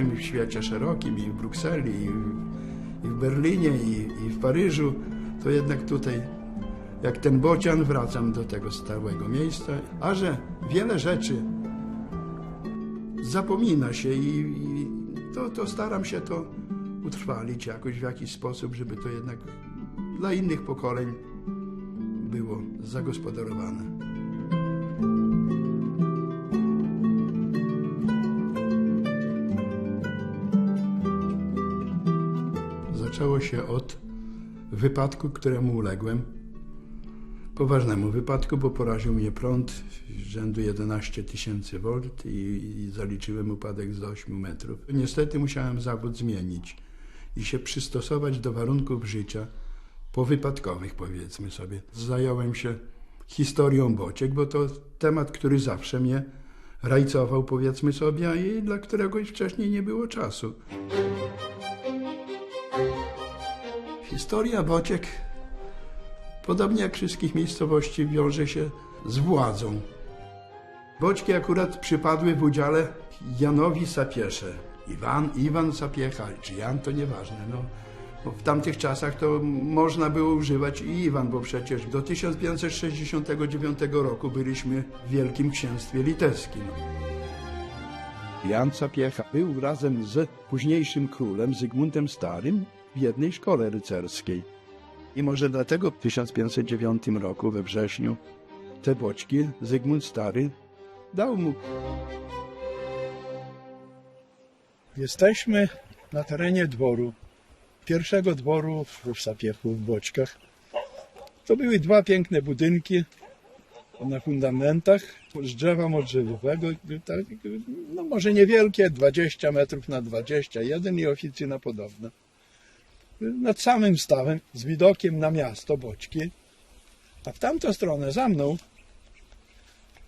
w świecie szerokim, i w Brukseli, i w, i w Berlinie, i, i w Paryżu, to jednak tutaj, jak ten bocian, wracam do tego stałego miejsca. A że wiele rzeczy zapomina się i, i to, to staram się to utrwalić jakoś w jakiś sposób, żeby to jednak dla innych pokoleń było zagospodarowane. Zaczęło się od wypadku, któremu uległem. Poważnemu wypadku, bo poraził mnie prąd rzędu 11 tysięcy V i, i zaliczyłem upadek z 8 metrów. Niestety musiałem zawód zmienić i się przystosować do warunków życia powypadkowych, powiedzmy sobie. Zająłem się historią bociek, bo to temat, który zawsze mnie rajcował, powiedzmy sobie, i dla którego wcześniej nie było czasu. Historia bociek, podobnie jak wszystkich miejscowości, wiąże się z władzą. Boćki akurat przypadły w udziale Janowi Sapiesze. Iwan, Iwan Sapiecha, czy Jan, to nieważne. No, bo w tamtych czasach to można było używać i Iwan, bo przecież do 1569 roku byliśmy w Wielkim Księstwie Litewskim. Jan Sapiecha był razem z późniejszym królem Zygmuntem Starym w jednej szkole rycerskiej. I może dlatego w 1509 roku we wrześniu te boczki Zygmunt Stary dał mu. Jesteśmy na terenie dworu, pierwszego dworu w Sapiechu w Boczkach. To były dwa piękne budynki na fundamentach z drzewa modrzewowego, tak, no może niewielkie, 20 metrów na 21 i oficyna podobna. Nad samym stawem, z widokiem na miasto Boczki, a w tamtą stronę za mną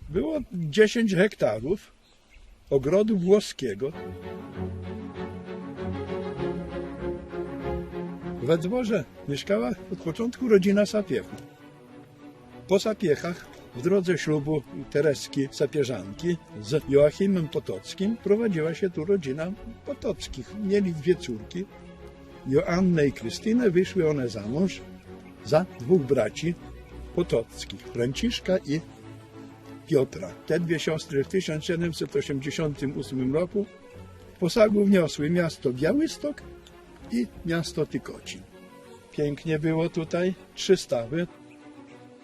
było 10 hektarów ogrodu włoskiego. We dworze mieszkała od początku rodzina Sapiechów. Po Sapiechach w drodze ślubu Tereski Sapieżanki z Joachimem Potockim prowadziła się tu rodzina Potockich. Mieli dwie córki, Joannę i Krystynę. Wyszły one za mąż za dwóch braci Potockich, Franciszka i Piotra. Te dwie siostry w 1788 roku posagu wniosły miasto Białystok i miasto Tykocin. Pięknie było tutaj, trzy stawy.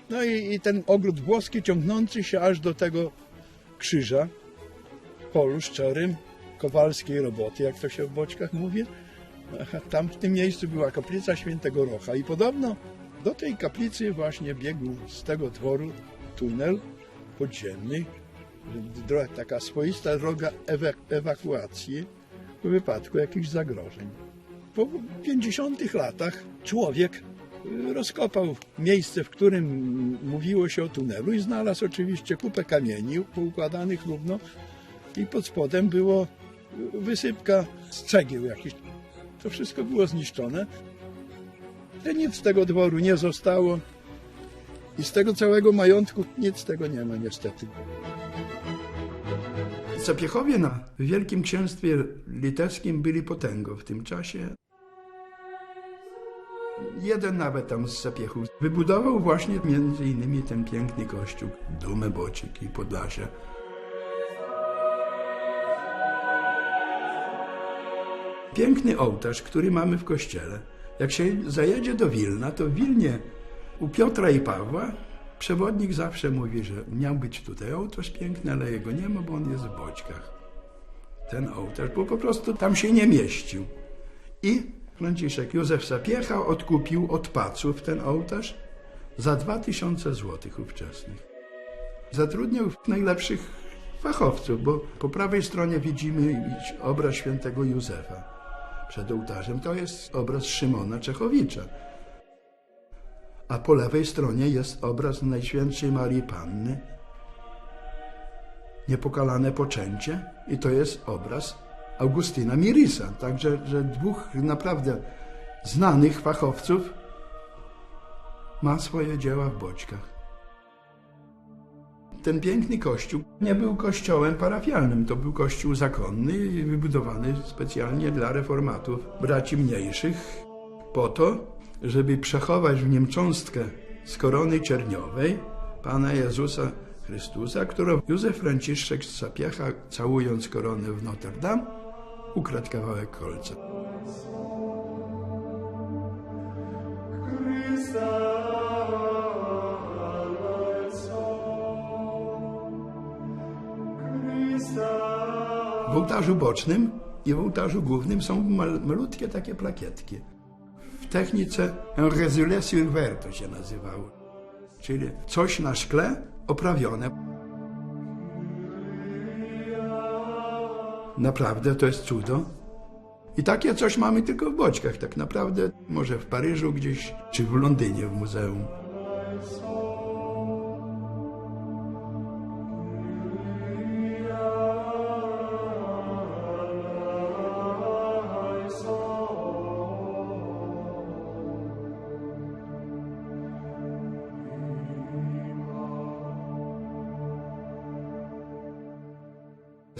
No i, i ten ogród włoski ciągnący się aż do tego krzyża, polu szczerym, kowalskiej roboty, jak to się w boczkach mówi. Tam w tym miejscu była kaplica świętego Rocha i podobno do tej kaplicy właśnie biegł z tego dworu tunel podziemny, taka swoista droga ewa- ewakuacji w wypadku jakichś zagrożeń. Po 50 latach człowiek y, rozkopał miejsce, w którym mówiło się o tunelu i znalazł oczywiście kupę kamieni poukładanych równo i pod spodem było y, wysypka z cegieł jakichś. To wszystko było zniszczone. I nic z tego dworu nie zostało. I z tego całego majątku nic z tego nie ma niestety. Sapiechowie na Wielkim Księstwie Litewskim byli potęgą w tym czasie. Jeden nawet tam z Sapiechów wybudował właśnie między innymi ten piękny kościół, Dumę Bocik i Podlasie. Piękny ołtarz, który mamy w kościele. Jak się zajedzie do Wilna, to w Wilnie u Piotra i Pawła przewodnik zawsze mówi, że miał być tutaj ołtarz piękny, ale jego nie ma, bo on jest w Boćkach. Ten ołtarz, bo po prostu tam się nie mieścił. I Franciszek Józef Sapiecha odkupił od paców ten ołtarz za 2000 złotych ówczesnych. Zatrudniał najlepszych fachowców, bo po prawej stronie widzimy obraz świętego Józefa przed ołtarzem. To jest obraz Szymona Czechowicza. A po lewej stronie jest obraz Najświętszej Marii Panny, niepokalane poczęcie i to jest obraz Augustyna Mirisa. Także że dwóch naprawdę znanych fachowców ma swoje dzieła w boczkach. Ten piękny kościół nie był kościołem parafialnym, to był kościół zakonny wybudowany specjalnie dla reformatów, braci mniejszych, po to, żeby przechować w nim cząstkę z korony cierniowej Pana Jezusa Chrystusa, którą Józef Franciszek z Sapiecha, całując koronę w Notre Dame, ukradł kawałek kolca. Ołtarzu bocznym i w ołtarzu głównym są mal, malutkie takie plakietki. W technice un résumé sur verre to się nazywało, czyli coś na szkle oprawione. Naprawdę to jest cudo. I takie coś mamy tylko w Boćkach, tak naprawdę może w Paryżu gdzieś, czy w Londynie w muzeum.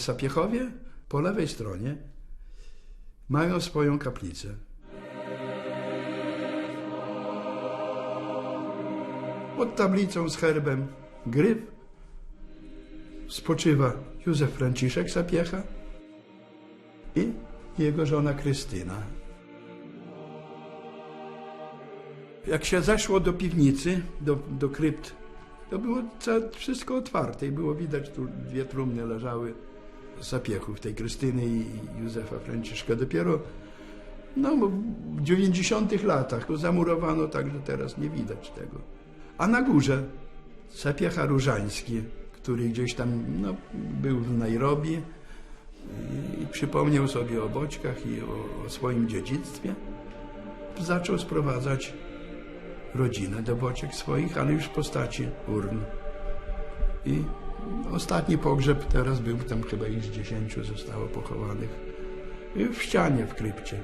Sapiechowie po lewej stronie mają swoją kaplicę. Pod tablicą z herbem gryf spoczywa Józef Franciszek Sapiecha i jego żona Krystyna. Jak się zeszło do piwnicy, do, do krypt, to było wszystko otwarte i było widać, tu dwie trumny leżały zapiechów tej Krystyny i Józefa Franciszka. Dopiero no, w 90 latach to zamurowano tak, że teraz nie widać tego. A na górze zapiecha Różański, który gdzieś tam no, był w Nairobi i, przypomniał sobie o boćkach i o, o swoim dziedzictwie. Zaczął sprowadzać rodzinę do bociek swoich, ale już w postaci urn. I ostatni pogrzeb teraz był, tam chyba ich z dziesięciu zostało pochowanych w ścianie w krypcie.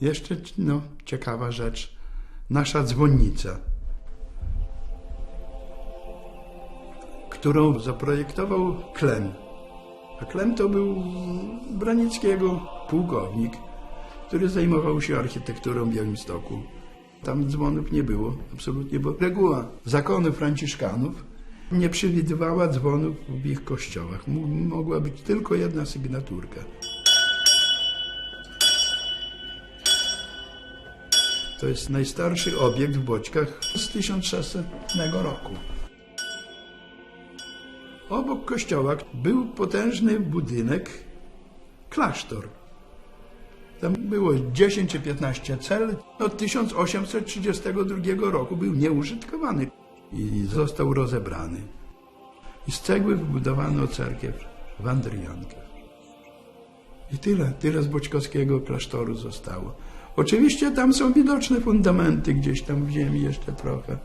Jeszcze no, ciekawa rzecz. Nasza dzwonnica, którą zaprojektował Klem. A Klem to był Branickiego pułkownik, który zajmował się architekturą w Białymstoku. Tam dzwonów nie było, absolutnie, bo reguła zakonu franciszkanów nie przewidywała dzwonów w ich kościołach. M- mogła być tylko jedna sygnaturka. To jest najstarszy obiekt w Boćkach z 1600 roku. Obok kościoła był potężny budynek, klasztor. Tam było 10 czy 15 cel. Od 1832 roku był nieużytkowany i został rozebrany. I z cegły wybudowano cerkiew w Andryjankę. I tyle, tyle z Boćkowskiego klasztoru zostało. Oczywiście tam są widoczne fundamenty gdzieś tam w ziemi jeszcze trochę.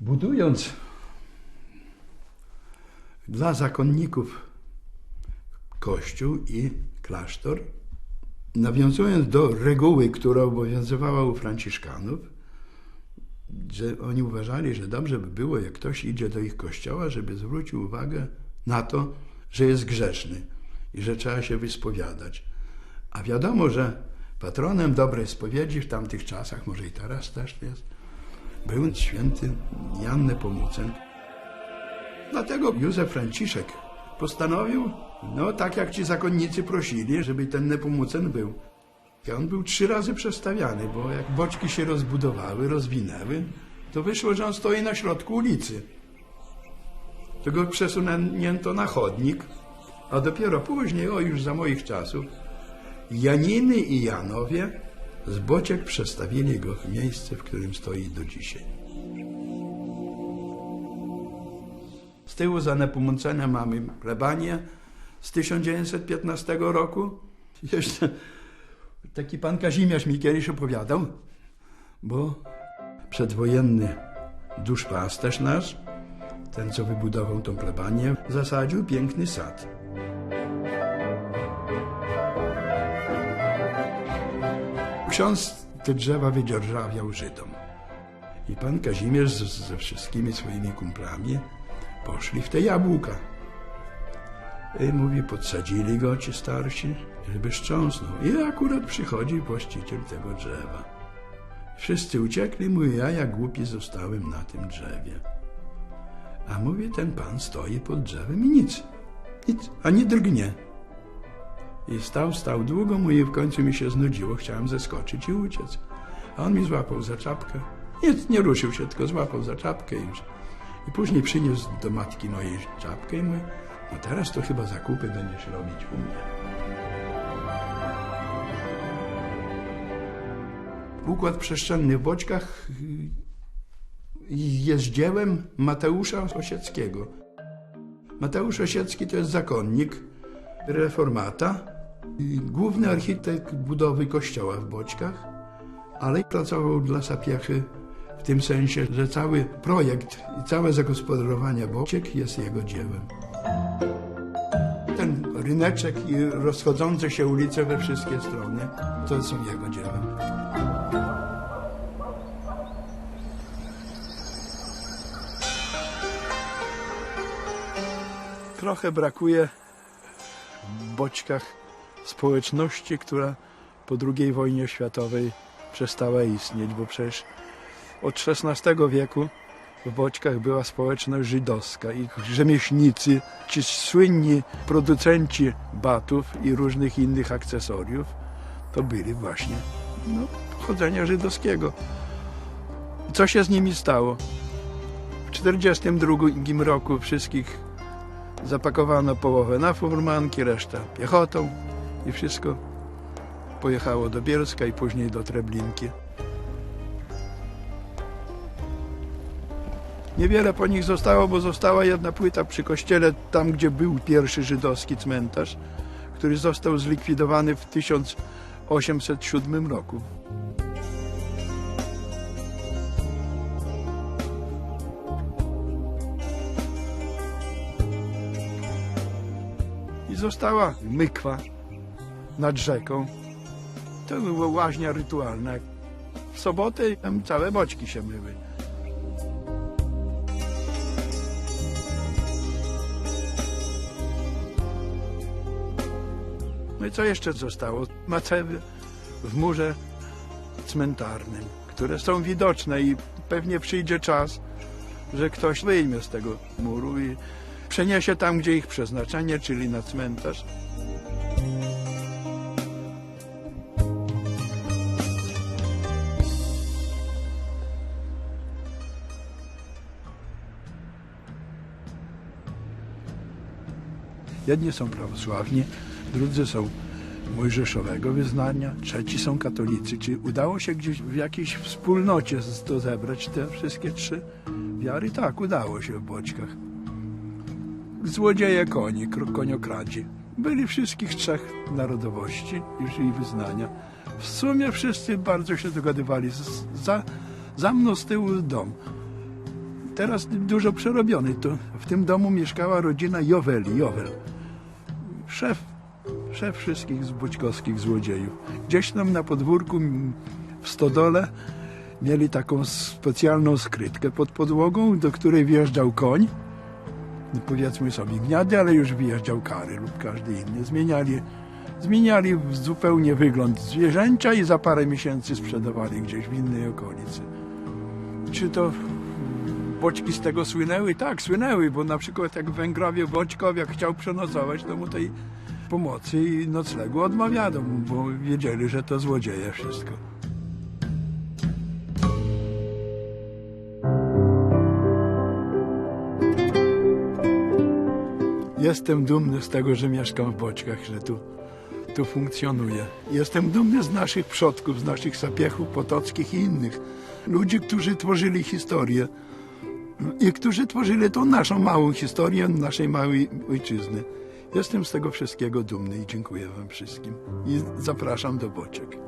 Budując dla zakonników kościół i klasztor, nawiązując do reguły, która obowiązywała u Franciszkanów, że oni uważali, że dobrze by było, jak ktoś idzie do ich kościoła, żeby zwrócił uwagę na to, że jest grzeszny i że trzeba się wyspowiadać. A wiadomo, że patronem dobrej spowiedzi w tamtych czasach, może i teraz też jest, był święty Jan Nepomucen. Dlatego Józef Franciszek postanowił, no tak jak ci zakonnicy prosili, żeby ten Nepomucen był. I on był trzy razy przestawiany, bo jak boczki się rozbudowały, rozwinęły, to wyszło, że on stoi na środku ulicy. To go przesunięto na chodnik, a dopiero później, o już za moich czasów, Janiny i Janowie z bociek przestawili go w miejsce, w którym stoi do dzisiaj. Z tyłu za Nepomucena mamy plebanię z 1915 roku. Jeszcze taki pan Kazimierz mi kiedyś opowiadał, bo przedwojenny duszpasterz nasz, ten co wybudował tą plebanię, zasadził piękny sad. Ksiądz te drzewa wydzierżawiał Żydom. I pan Kazimierz ze wszystkimi swoimi kumplami poszli w te jabłka. I mówi, podsadzili go ci starsi, żeby szcząsnął. I akurat przychodzi właściciel tego drzewa. Wszyscy uciekli, mówi, ja jak głupi zostałem na tym drzewie. A mówi, ten pan stoi pod drzewem i nic, nic, ani drgnie. I stał, stał długo, mówi, w końcu mi się znudziło, chciałem zeskoczyć i uciec. A on mi złapał za czapkę. Nic, nie ruszył się, tylko złapał za czapkę i już. I później przyniósł do matki mojej czapkę i mówi, no teraz to chyba zakupy będziesz robić u mnie. Układ przestrzenny w Boczkach jest dziełem Mateusza Osieckiego. Mateusz Osiecki to jest zakonnik, reformata, główny architekt budowy kościoła w Boczkach, ale pracował dla Sapiechy w tym sensie, że cały projekt i całe zagospodarowanie Boczek jest jego dziełem. Ryneczek i rozchodzące się ulice we wszystkie strony to są jego dziełem. Trochę brakuje w Boćkach społeczności, która po II wojnie światowej przestała istnieć, bo przecież od XVI wieku w Boćkach była społeczność żydowska i rzemieślnicy, ci słynni producenci batów i różnych innych akcesoriów, to byli właśnie no, pochodzenia żydowskiego. Co się z nimi stało? W 1942 roku wszystkich zapakowano połowę na furmanki, reszta piechotą i wszystko pojechało do Bielska i później do Treblinki. Niewiele po nich zostało, bo została jedna płyta przy kościele, tam gdzie był pierwszy żydowski cmentarz, który został zlikwidowany w 1807 roku. I została mykwa nad rzeką. To była łaźnia rytualna. W sobotę tam całe boczki się myły. No i co jeszcze zostało? Macewy w murze cmentarnym, które są widoczne i pewnie przyjdzie czas, że ktoś wyjmie z tego muru i przeniesie tam, gdzie ich przeznaczenie, czyli na cmentarz. Jedni są prawosławni, drudzy są mojżeszowego wyznania, trzeci są katolicy. Czy udało się gdzieś w jakiejś wspólnocie to zebrać te wszystkie trzy wiary? Tak, udało się w Boćkach. Złodzieje koni, koniokradzi. Byli wszystkich trzech narodowości i- wyznania. W sumie wszyscy bardzo się dogadywali. Za, za mną z tyłu dom. Teraz dużo przerobiony. To w tym domu mieszkała rodzina Joweli, Jowel. Szef, szef wszystkich z boćkowskich złodziejów. Gdzieś tam na podwórku w stodole mieli taką specjalną skrytkę pod podłogą, do której wjeżdżał koń. No powiedzmy sobie gniady, ale już wjeżdżał kary lub każdy inny. Zmieniali, zmieniali zupełnie wygląd zwierzęcia i za parę miesięcy sprzedawali gdzieś w innej okolicy. Czy to Boćki z tego słynęły? Tak, słynęły, bo na przykład jak Węgrowie Boćkow, jak chciał przenocować, to mu tej pomocy i noclegu odmawiano, mu, bo wiedzieli, że to złodzieje wszystko. Jestem dumny z tego, że mieszkam w Boćkach, że tu, tu funkcjonuję. Jestem dumny z naszych przodków, z naszych sapiechów potockich i innych. Ludzi, którzy tworzyli historię i którzy tworzyli tą naszą małą historię naszej małej ojczyzny. Jestem z tego wszystkiego dumny i dziękuję Wam wszystkim. I zapraszam do Boczek.